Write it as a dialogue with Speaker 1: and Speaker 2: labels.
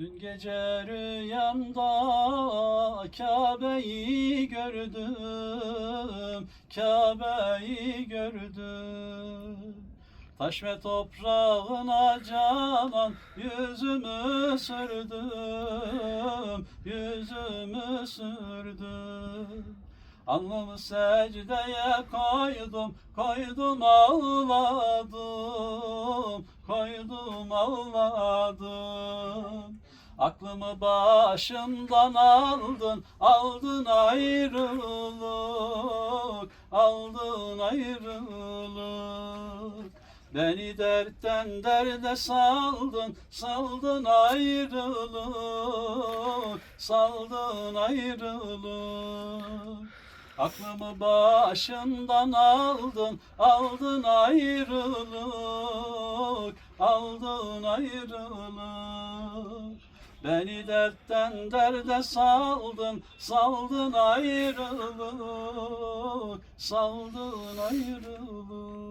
Speaker 1: Dün gece rüyamda Kabe'yi gördüm, Kabe'yi gördüm. Taş ve toprağına canan yüzümü sürdüm, yüzümü sürdüm. Alnımı secdeye koydum, koydum ağladım, koydum ağladım. Aklımı başımdan aldın, aldın ayrılık, aldın ayrılık. Beni dertten derde saldın, saldın ayrılık, saldın ayrılık. Aklımı başımdan aldın, aldın ayrılık, aldın ayrılık. Beni dertten derde saldın, saldın ayrılık, saldın ayrılık.